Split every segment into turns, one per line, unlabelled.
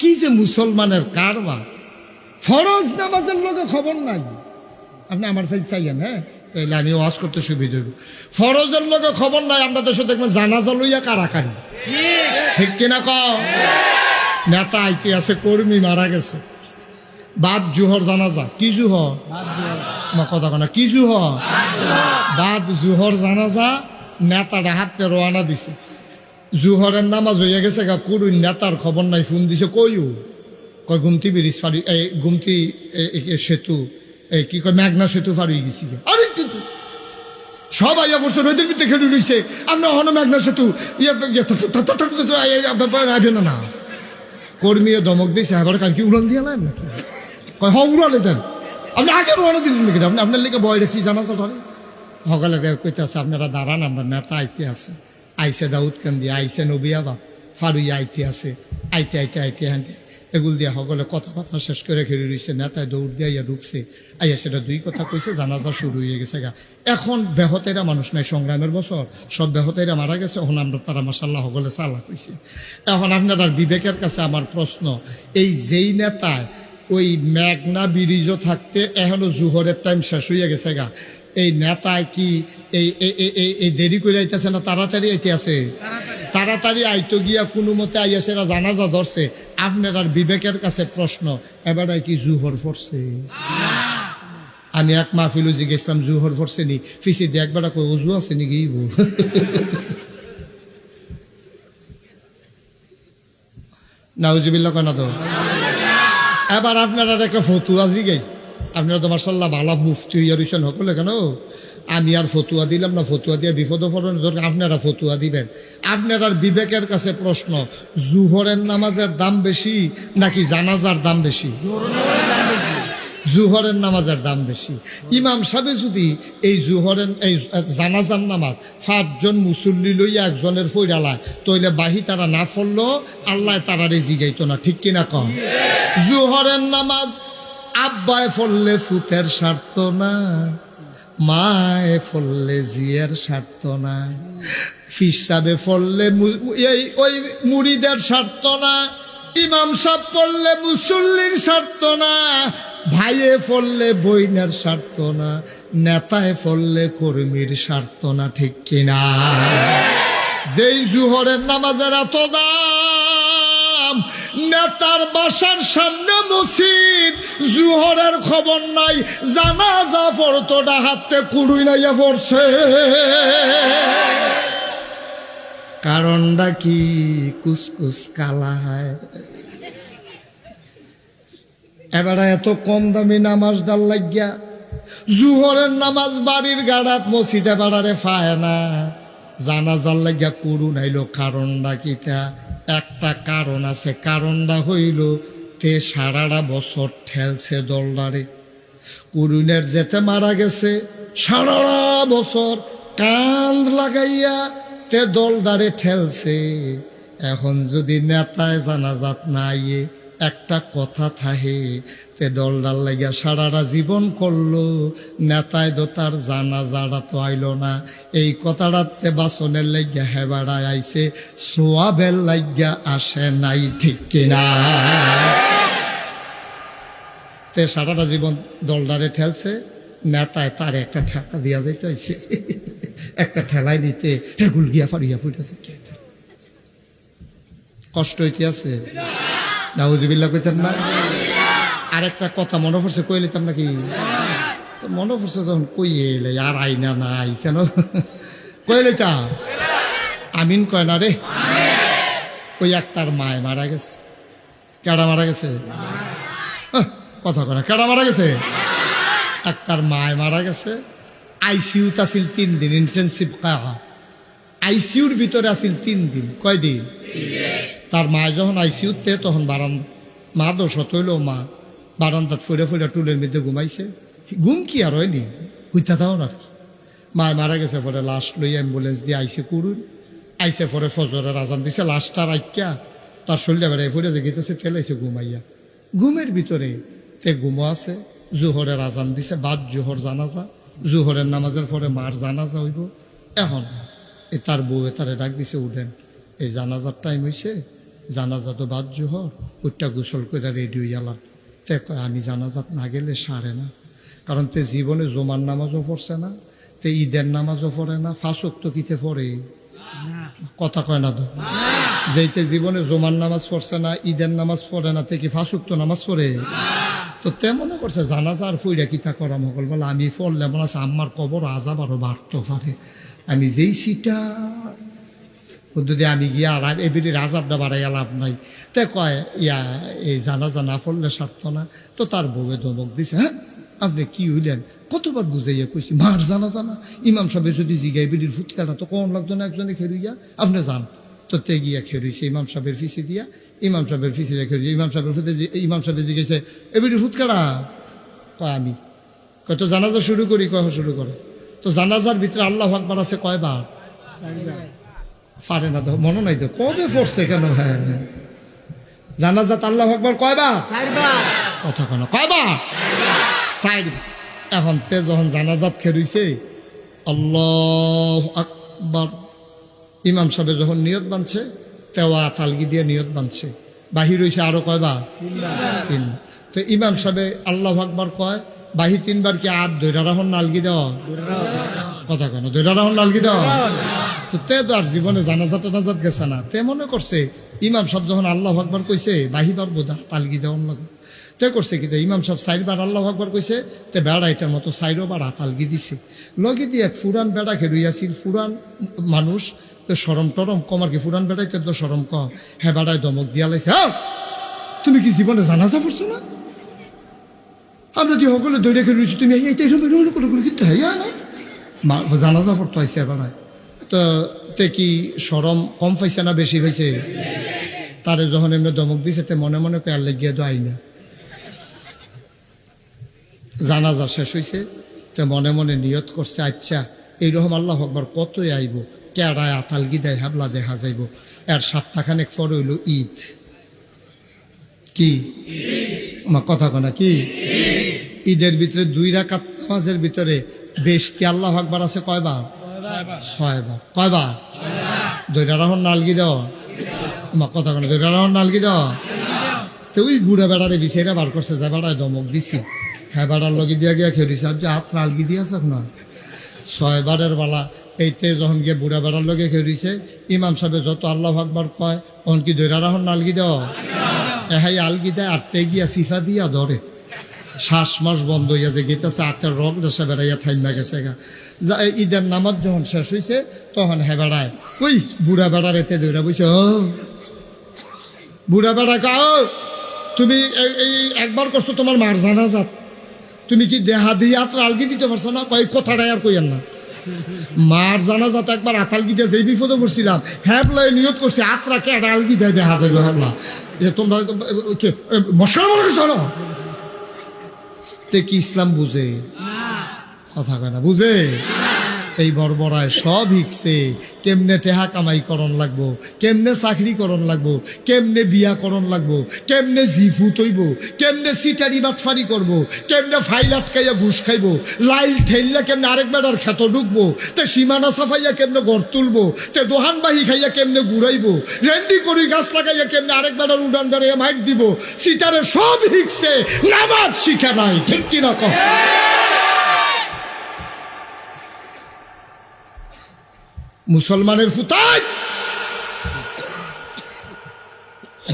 কি যে মুসলমানের কারবা ফরজ নামাজের লোকে খবর নাই। আপনি আমার সাইড চাইয়েন হ্যাঁ? তাইলে আমি ওয়াজ করতে সুবিধা হইব। ফরজের লোকে খবর নাই, আমরা দেশে দেখবেন জানাজা লইয়া কারাকারি। ঠিক কিনা ক নেতা আইতে আছে কর্মী মারা গেছে। বাদ জুহর জানাজা, কি জুহর? কথা কনা কি জুহর। বাদ জুহর জানাজা নেতাটা হাতে রওনা দিছে। জুহরের নামাজ হইয়া গেছে গা করুন নেতার খবর নাই, ফোন দিছে কইও কয়, গুমতি ব্রিজ ফারি এই গুমতি সেতু, এই কি কয়, মেঘনা সেতু ফারি গেছি। আরে কিন্তু সব আইয়া নদীর ভিতরে খেলে রইছে আপনি হন মেঘনা সেতু। আইবে না না। কর্মী ধমক দিয়েছে এবার কাল কি উড়াল দিয়ে নাম নাকি? কয় হ উড়ালে দেন। আপনি আগে উড়ালে দিলেন নাকি? আপনি, আপনার লেগে বয় রেখেছি জানাজা ধরে সকালে কইতে আছে আপনারা দাঁড়ান, আমরা নেতা আইতে আছে। আইসে দাউদ কান্দি আইসে নবিয়াবাদ ফারুই আইতে আছে, আইতে আইতে আইতে হানতে এগুল দিয়ে সকলে কথাবার্তা শেষ করে খেলে রয়েছে নেতায় দৌড় দিয়ে আইয়া ঢুকছে। আইয়া সেটা দুই কথা কইছে, জানাজা শুরু হয়ে গেছে গা। এখন বেহতেরা মানুষ নাই, সংগ্রামের বছর, সব বেহতেরা মারা গেছে, এখন আমরা তারা মাসাল্লাহ সকলে চালা কইছে। এখন আপনার বিবেকের কাছে আমার প্রশ্ন, এই যেই নেতায় ওই মেঘনা ব্রিজও থাকতে এখনও জুহরের টাইম শেষ হইয়া গেছে গা। এই নেতায় কি এই দেরি করে আইতেছে না? তাড়াতাড়ি আইতে আছে। তাড়াতাড়ি আইতো গিয়া কোনো মতে আইয়াছে এরা জানাজা ধরছে। আপনার আর বিবেকের কাছে প্রশ্ন, এবারে কি জুহর পড়ছে আমি এক মাহফিলু জিজ্ঞেসলাম জুহর পড়ছে নি? ফিসি দিয়ে একবার অজু আছে নি গিয়ে নাউজুবিল্লা কেন তো? এবার আপনারা একটা ফতুয়া জিগাই। আপনারা তো মার্শাল্লাহ ভালো মুফতি হইয়া রইছেন সকলে কেন? আমি আর ফতুয়া দিলাম না, ফতুয়া দিয়ে বিপদ পড়েন দরকার। আপনারা ফতুয়া দিবেন। আপনার বিবেকের কাছে প্রশ্ন, জুহরের নামাজের দাম বেশি নাকি জানাজার দাম বেশি? জুহরের নামাজের দাম বেশি। ইমাম সাহেব যদি এই জুহরের, এই জানাজার নামাজ পাঁচজন মুসল্লি লইয়া একজনের ফৈরালায় তইলে বাহি তারা না ফললো, আল্লাহ তারা রেজি গাইতো না। ঠিক কিনা কম জুহরের নামাজ আব্বায় ফললে ফুতের স্বার্থ না, মায়ে ফললে জিয়ের স্বার্থ না, ফিসাবে ফললে এই ওই মুড়িদের স্বার্থ না, ইমাম সাহেব পড়লে মুসল্লির স্বার্থ না, ভাইয়ে ফললে বইনের স্বার্থ না, নেতায় ফললে কর্মীর স্বার্থ না, ঠিক কিনা? যেই জুহরের নামাজের এত দাম নেতার বাসার সামনে মসজিদ। জুহরের খবর নাই, জানাজা পড়তোটা হাতে কুড়ুই নাইয়া পড়ছে। কারণটা কি? কুসকুস কালা হয়। এবারে এত কম দামি নামাজ ডাল লাগিয়া, জুহরের নামাজ বাড়ির গাড়াত মসজিদে বাড়ারে পায় না। জানাজার লাগিয়া করু নাইলো কারণটা কিতা একটা কারণ আছে। কারণটা হইল, তে সারাটা বছর ঠেলছে দলদারে করুণের যেতে মারা গেছে, সারাটা বছর কান্দ লাগাইয়া তে দলদারে ঠেলছে। এখন যদি নেতায় জানাজাত না আইয়ে একটা কথা থাহে, তে দলদার লাগিয়া সারাটা জীবন করল, নেতায় তো তার জানাজাটা তো আইলো না। এই কথাটাতে বাসনের লাগিয়া হেবাড়ায় আইছে, সোয়াবের লাগিয়া আসে নাই ঠিক কিনা। তে সারাটা জীবন দলডারে ঠেলছে, নেতায় তার একটা ঠেলা দিয়া যেতে হয়েছে একটা ঠেলায় নিতে হেগুল গিয়া ফারিয়া ফুটেছে। কষ্ট হইতে আছে? নাউজিবিল্লা কইতেন না। আর একটা কথা মনে পড়ছে কই লিতাম নাকি মনে পড়ছে যখন কই এলে আর আইনা নাই কেন? কই লিতাম আমিন কয় না রে? ওই এক তার মায় মারা গেছে। কেডা মারা গেছে? আহ, কথা করা কেডা মারা গেছে? এক তার মায় মারা গেছে। আইসিউত আছিল তিন দিন ইন্টেন্সিভ খাওয়া। আইসিউর ভিতরে আছিল তিন দিন। কয় দিন তার মা যখন আইসিউতে তখন বারান্দা, মা দোষ হইল মা বারান্দাত ফুরে ফুরে টুলের মধ্যে ঘুমাইছে। ঘুম কি আর হয়নি? হুইতা আর কি। মায় মারা গেছে পরে লাশ লই অ্যাম্বুলেন্স দিয়ে আইসে করুন আইসে পরে ফজরের আজান দিছে, লাশটা রাখিয়া তার শরীরে বেড়াই ফুরে যে গেতেছে তেলাইছে ঘুমাইয়া। ঘুমের ভিতরে তে ঘুমো আছে, জোহরের আজান দিছে, বাদ জোহর জানাজা। জোহরের নামাজের পরে মার জানাজা হইব। এখন এ তার বউ তারে ডাক দিছে, উঠেন। এই জানাজার টাইম হইছে জানাজা তো বাদ জোহর ওইটা গোসল করে রেডি হয়ে তে আমি জানাজাত না গেলে সারে না। কারণ তে জীবনে জমার নামাজও পড়ছে না, তে ঈদের নামাজও পড়ে না, ফাঁসক তো কিতে পড়ে? কথা কয় না তো? যেইতে জীবনে জমার নামাজ পড়ছে না, ঈদের নামাজ পড়ে না, তে কি ফাঁসুক তো নামাজ পড়ে? তো তে মনে করছে, জানাজা আর ফুইরা কিতা করা মগল বলে, আমি পড়লে মনে আছে আমার কবর আজাব আরও বাড়তে পারে। আমি যেই সিটা যদি আমি গিয়া আর এবিটির আজাবটা বাড়াইয়া লাভ নাই। তে কয়, ইয়া, এই জানাজা না পড়লে সারত না। তো তার বউয়ে ধমক দিছে হ্যাঁ আপনি কি হইলেন? কতবার বুঝাইয়া কইছি, মার জানা জানা। ইমাম সাহেব যদি জিগাই বিড়ির ফুটকাটা তো কম লাগতো না একজনে খেরুইয়া? আপনি যান। তো তে গিয়া খেরুইছে ইমাম সাহেবের ফিসি দিয়া। ইমাম সাহেবের ফিসি দিয়া খেরুইছে ইমাম সাহেবের ফুটে ইমাম সাহেব জিগেছে এ বিড়ির ফুটকাটা? কয়, আমি। কয়, তো জানাজা শুরু করি, কয়, শুরু করে? তো জানাজার ভিতরে আল্লাহ আকবার আছে কয়বার? পারে না তো মনে নাই তো। কবে পড়ছে কেন? হ্যাঁ হ্যাঁ। জানাজাত আল্লাহ আকবার কয়বার? কথা কেন কয়বার? সাইড এখন তে যখন জানাজাত খেরুইছে আল্লাহ আকবার। ইমাম সাহেব যখন নিয়ত বানছে তেওয়া তালগি দিয়ে নিয়ত বানছে বাহির হইছে আরও কয়বার? তিন তো ইমাম সাহেব আল্লাহ আকবার কয় বাহি তিনবার কি আত দৈরা রাহন নালগি দেওয়া? কথা কেন দৈরা রাহন নালগি দেওয়া? তো তে তো আর জীবনে জানাজাত টানাজাত গেছে না। তে মনে করছে, ইমাম সাহেব যখন আল্লাহ আকবার কইছে বাহিবার বোধা তালগি দেওয়ান লাগবে তে করছে কি ইমাম সাহেব সাইডবার আল্লাহ আকবার কইছে, তে বেড়া এটার মতো সাইডও বার আতালগি দিছে। লগে দিয়ে এক ফুরান বেড়া খেরুইয়াছিল ফুরান মানুষ, তো সরম টরম কমার কি, ফুরান বেড়াইতে তো সরম ক হ্যাঁ বেড়ায় দমক দিয়া লাইছে হ্যাঁ তুমি কি জীবনে জানাজা পড়ছো না? আমরা যে সকলে দৈরে খেলে রয়েছি তুমি এইটা এরকম করে কিন্তু হ্যাঁ না মা জানাজা পড়তো আইসে বেড়ায়। তো তে কি সরম কম পাইছে না বেশি পাইছে? তারে যখন এমনি দমক দিছে, তে মনে মনে পেয়ার লেগিয়ে তো আইনা জানাজা শেষ হয়েছে তে মনে মনে নিয়ত করছে আচ্ছা এইরকম আল্লাহ আকবার কতই আইব? কেড়ায় আতালগি দেয় হাবলা দেখা যাইব। এর সপ্তাহখানেক পর হইল ঈদ। কি? আমার কথা কনা কি? ঈদের ভিতরে দুই রাকাত নামাজের ভিতরে বেশতি আল্লাহ আকবার আছে কয়বার? ছয়বার। কয়বার? দুইটা রাহন নালগি দাও? আমার কথা কনা দুইটা রাহন নালগি দাও? তো ওই বুড়া বেড়ারে বিছাইরা বার করছে যে বেড়ায় দমক দিছি। হ্যাঁ বেড়ার লগে দিয়া গিয়া খেয়েছি যে হাত নালগি দিয়েছে না ছয়বারের বেলা এইতে যখন গিয়ে বুড়া বেড়ার লগে খেয়েছে ইমাম সাহেব যত আল্লাহ আকবার কয় তখন কি দৈরা রাহন নালগি দাও? এহাই আলগি দেয় আটতে গিয়া সিফা দিয়া ধরে। শ্বাস বন্ধ হইয়া যে গেতেছে আত্মার রগ দেশে বেড়াইয়া থাইমা গেছে গা। যা ঈদের নামাজ যখন শেষ হয়েছে তখন হে বেড়ায় ওই বুড়া বেড়ার এতে দৌড়া বুঝছে ও, বুড়া বেড়া কাও তুমি এই- একবার করছ তোমার মার জানা যাত তুমি কি দেহা দিয়ে আত্রা আলগি দিতে পারছ না? কই কথাটাই আর কইয়েন না। মার জানা যাত একবার আতালগি দিয়ে যেই বিপদে পড়ছিলাম হ্যাঁ বলে নিয়ত করছি আত্রা কে একটা আলগি দেয় দেখা যাবে হ্যাঁ যে তোমরা মশলা মনে তে কি ইসলাম বুঝে। কথা কয় না বুঝে? এই বর্বরায় সব হিকছে। কেমনে টেহা কামাই করণ লাগবো, কেমনে চাকরি করণ লাগবো, কেমনে বিয়া করণ লাগবো, কেমনে জিফু তৈব কেমনে সিটারি বাটফারি করব, কেমনে ফাইল আটকাইয়া ঘুষ খাইবো, লাইল ঠেললে কেমনে আরেক বেড়ার খেত ঢুকবো, তে সীমানা সাফাইয়া কেমনে ঘর তুলবো, তে দোহান বাহি খাইয়া কেমনে ঘুরাইবো, রেন্ডি করি গাছ লাগাইয়া কেমনে আরেক বেড়ার উডান বেড়াইয়া মাইট দিব, সিটারে সব হিকছে, নামাজ শিখে নাই, ঠিক কিনা কহ মুসলমানের ফুতাই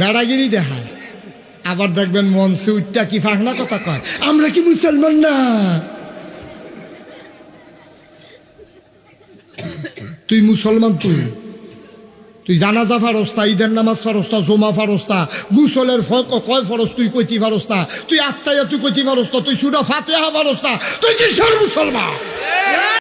বেড়াগিরি দেখায়। আবার দেখবেন মনসে উঠটা কি ফাঁকনা কথা কয়, আমরা কি মুসলমান না? তুই মুসলমান তুই? তুই জানাজা ফারস্তা ঈদের নামাজ ফারস্তা জমা ফারস্তা গুসলের কয় ফরস, তুই কইতি ফারস্তা তুই আত্মাইয়া তুই কইতি ফারস্তা তুই সুরা ফাতেহা ফারস্তা তুই কিসের মুসলমান?